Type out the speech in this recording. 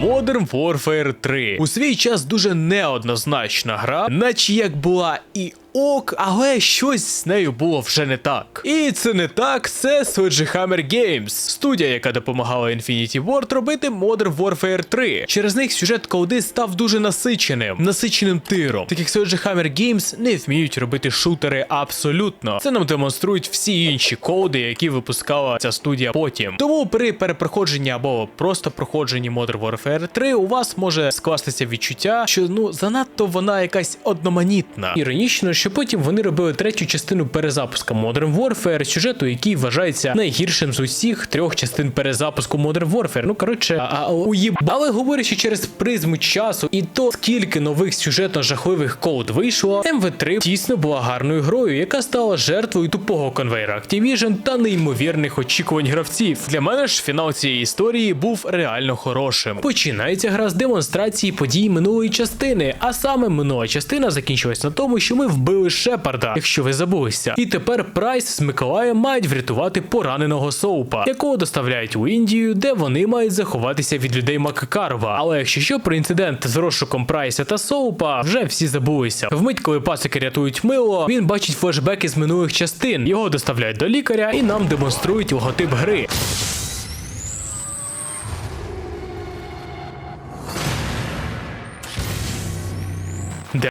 Modern Warfare 3. У свій час дуже неоднозначна гра, наче як була і ок, але щось з нею було вже не так. І це не так, це Sledgehammer Games, студія, яка допомагала Infinity Ward робити Modern Warfare 3. Через них сюжет колди став дуже насиченим, насиченим тиром. Так як Sledgehammer Games не вміють робити шутери абсолютно. Це нам демонструють всі інші коди, які випускала ця студія потім. Тому при перепроходженні або просто проходженні Modern Warfare 3 у вас може скластися відчуття, що ну занадто вона якась одноманітна. Іронічно, що потім вони робили третю частину перезапуска Modern Warfare, сюжету, який вважається найгіршим з усіх трьох частин перезапуску Modern Warfare. Ну коротше, а, а уїбали говорячи через призму часу, і то скільки нових сюжетно жахливих код вийшло, МВ3 дійсно була гарною грою, яка стала жертвою тупого конвейера Activision та неймовірних очікувань гравців. Для мене ж фінал цієї історії був реально хорошим. Починається гра з демонстрації подій минулої частини, а саме минула частина закінчилась на тому, що ми вбили Шепарда, якщо ви забулися. І тепер Прайс з Миколаєм мають врятувати пораненого Соупа, якого доставляють у Індію, де вони мають заховатися від людей Маккарова. Але якщо що про інцидент з розшуком Прайса та Соупа, вже всі забулися. Вмить, коли пасики рятують мило, він бачить флешбеки з минулих частин. Його доставляють до лікаря і нам демонструють логотип гри.